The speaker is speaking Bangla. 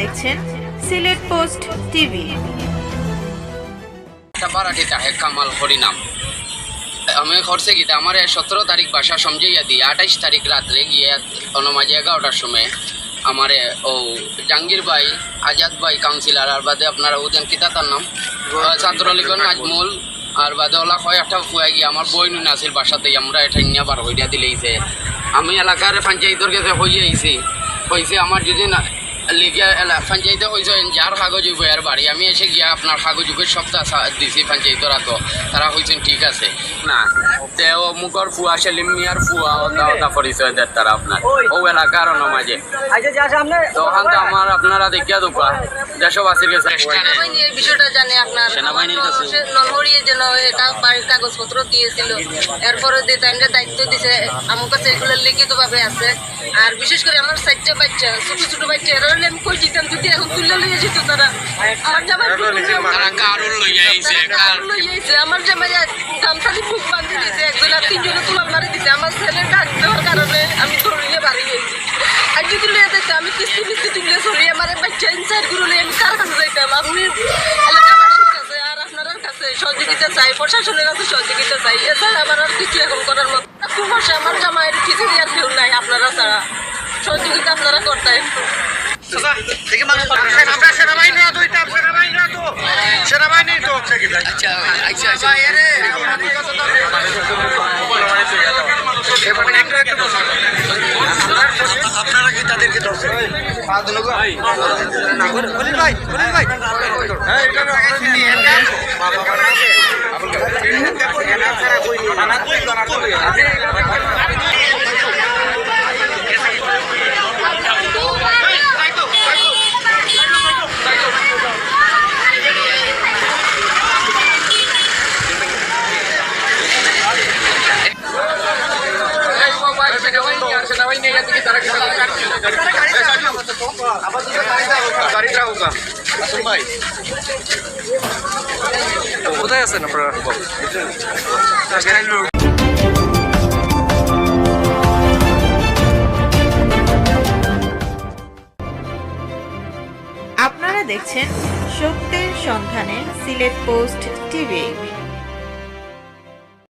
দেখছেন সিলেট পোস্ট টিভি। বারাটি তাহে কামাল হরিনাম। আমি করছে গীতা আমার সতেরো তারিখ বাসা সমঝাইয়া দিই আঠাইশ তারিখ রাত্রে গিয়ে মাঝে এগারোটার সময় আমারে ও জাহাঙ্গীর ভাই, আজাদ ভাই কাউন্সিলর আর বাদে আপনার ওদের কিতা তার নাম? ছাত্রলীগের নাজমুল, আর বাদে ওলা কয় একটা ফুয়াই গিয়ে আমার বই নুন আছিল বাসাতে, আমরা এটা নিয়ে বার হইয়া দিলেইছে আমি এলাকার পঞ্চায়েতর কাছে হইয়া আইছি হয়েছে আমার যদি না লিখিয়া এলা পঞ্চায়েতে হয়েছে যার কাগজ উভয়ের বাড়ি আমি এসে গিয়া আপনার কাগজ উভয় সপ্তাহ দিছি পঞ্চায়েতরা তো তারা হয়েছেন ঠিক আছে। না তেও মুখর ফুয়া সেলিম মিয়ার ফুয়া ওটা ওটা পরিচয় দেয় তারা আপনার ও এলাকার মাঝে তখন তো আমার আপনারা দেখিয়া দেশবাসীর কাছে এই বিষয়টা জানে আপনার সেনাবাহিনীর কাছে? যেন বাড়ির কাগজপত্র দিয়েছিল এরপরে যে টাইমটা দায়িত্ব দিছে। আমার কাছে এগুলো লিখিত ভাবে আছে। আর বিশেষ করে আমার চারটা বাচ্চা ছোট ছোট বাচ্চা এরা আমি কই দিতাম যদি এখন তুলে লিয়ে যেত তারা। আমার জামাই লইয়া কার আমার জামাই গামছালি বুক বান্ধি দিয়েছে একজন আর তিনজনে তুলা মারি দিছে। আমার ছেলে ডাক দেওয়ার কারণে আমি ধরিয়ে বাড়ি গেছি আর যদি লিয়ে দিতে আমি কিস্তি কিস্তি তুলে সরিয়ে আমার বাচ্চা ইনসাইডগুলো আমি কার কাছে যাইতাম? আপনি এলাকাবাসীর কাছে আর আপনার কাছে সহযোগিতা চাই প্রশাসনের কাছে সহযোগিতা চাই। এছাড়া আমার আর কিছু এখন করার মতো খুব আমার জামাইয়ের কিছু আর কেউ নাই আপনারা ছাড়া। সহযোগিতা আপনারা করতে একটু সেনাবাহিনী তো আচ্ছা আচ্ছা আচ্ছা আপনারা কি তাদেরকে ধরছেন খলিল ভাই খলিল ভাই হ্যাঁ এটা গাড়িটা হোক ভাই। কোথায় আছেন আপনারা? আপনারা দেখছেন সত্যের সন্ধানে সিলেট পোস্ট টিভি।